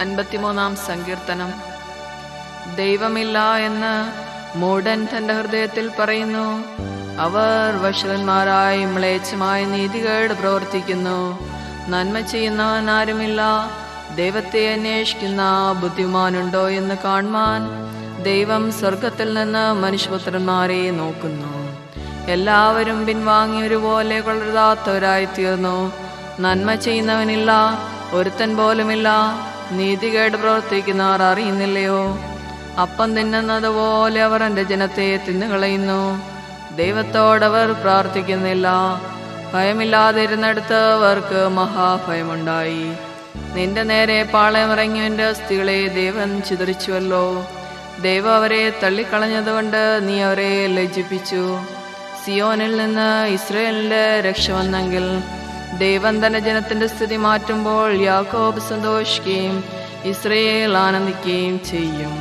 അൻപത്തിമൂന്നാം സങ്കീർത്തനം. ദൈവമില്ല എന്ന് മൂടൻ തന്റെ ഹൃദയത്തിൽ പറയുന്നു. അവർ വഷളന്മാരായി മ്ലേച്ഛമായ നീതികേട് പ്രവർത്തിക്കുന്നു. നന്മ ചെയ്യുന്നവൻ ആരുമില്ല. ദൈവത്തെ അന്വേഷിക്കുന്ന ബുദ്ധിമാനുണ്ടോ എന്ന് കാണുവാൻ ദൈവം സ്വർഗത്തിൽ നിന്ന് മനുഷ്യപുത്രന്മാരെ നോക്കുന്നു. എല്ലാവരും പിൻവാങ്ങി ഒരുപോലെ കൊള്ളരുതാത്തവരായി തീർന്നു നന്മ ചെയ്യുന്നവനില്ല ഒരുത്തൻ പോലുമില്ല. നീതികേട് പ്രവർത്തിക്കുന്നവർ അറിയുന്നില്ലയോ? അപ്പം തിന്നുന്നത് പോലെ അവർ എന്റെ ജനത്തെ തിന്നുകളയുന്നു. ദൈവത്തോടവർ പ്രാർത്ഥിക്കുന്നില്ല. ഭയമില്ലാതിരുന്നിടത്ത് അവർക്ക് മഹാഭയമുണ്ടായി. നിന്റെ നേരെ പാളയമിറങ്ങിയവന്റെ അസ്ഥികളെ ദൈവൻ ചിതറിച്ചുവല്ലോ. ദൈവം അവരെ തള്ളിക്കളഞ്ഞതുകൊണ്ട് നീ അവരെ ലജ്ജിപ്പിച്ചു. സിയോനിൽ നിന്ന് ഇസ്രയേലിന്റെ രക്ഷ വന്നെങ്കിൽ ദൈവം തന്റെ ജനത്തിന്റെ സ്ഥിതി മാറ്റുമ്പോൾ യാക്കോബ് സന്തോഷിക്കുകയും ഇസ്രയേൽ ആനന്ദിക്കുകയും ചെയ്യും.